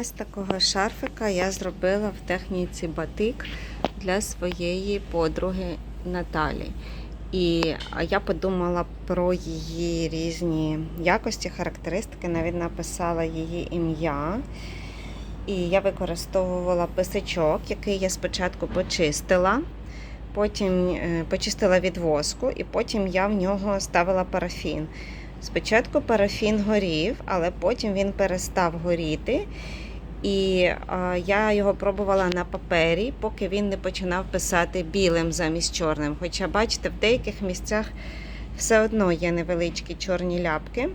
Ось такого шарфика я зробила в техніці батик для своєї подруги Наталі. І я подумала про її різні якості, характеристики, навіть написала її ім'я. І я використовувала писачок, який я спочатку почистила, потім е, почистила від воску, і потім я в нього ставила парафін. Спочатку парафін горів, але потім він перестав горіти. І а, я його пробувала на папері, поки він не починав писати білим замість чорним. Хоча, бачите, в деяких місцях все одно є невеличкі чорні ляпки.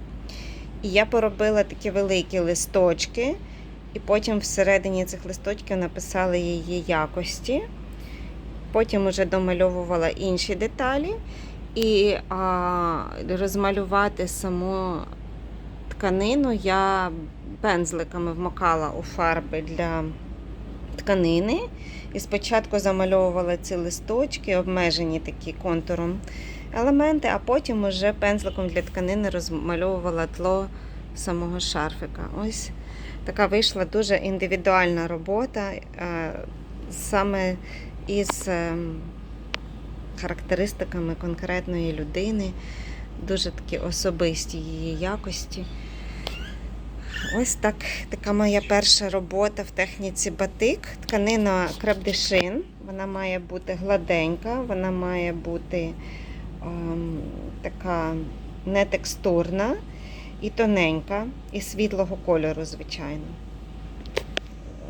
І я поробила такі великі листочки, і потім всередині цих листочків написала її якості. Потім уже домальовувала інші деталі. І а, розмалювати саму тканину я пензликами вмокала у фарби для тканини. І спочатку замальовувала ці листочки, обмежені такі контуром елементи, а потім уже пензликом для тканини розмальовувала тло самого шарфика. Ось така вийшла дуже індивідуальна робота е, саме із ем, характеристиками конкретної людини, дуже такі особисті її якості. Ось так, така моя перша робота в техніці батик. Тканина крепдешин. Вона має бути гладенька, вона має бути ем, така нетекстурна і тоненька, і світлого кольору, звичайно.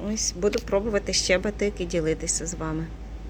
Ось буду пробувати ще батик і ділитися з вами.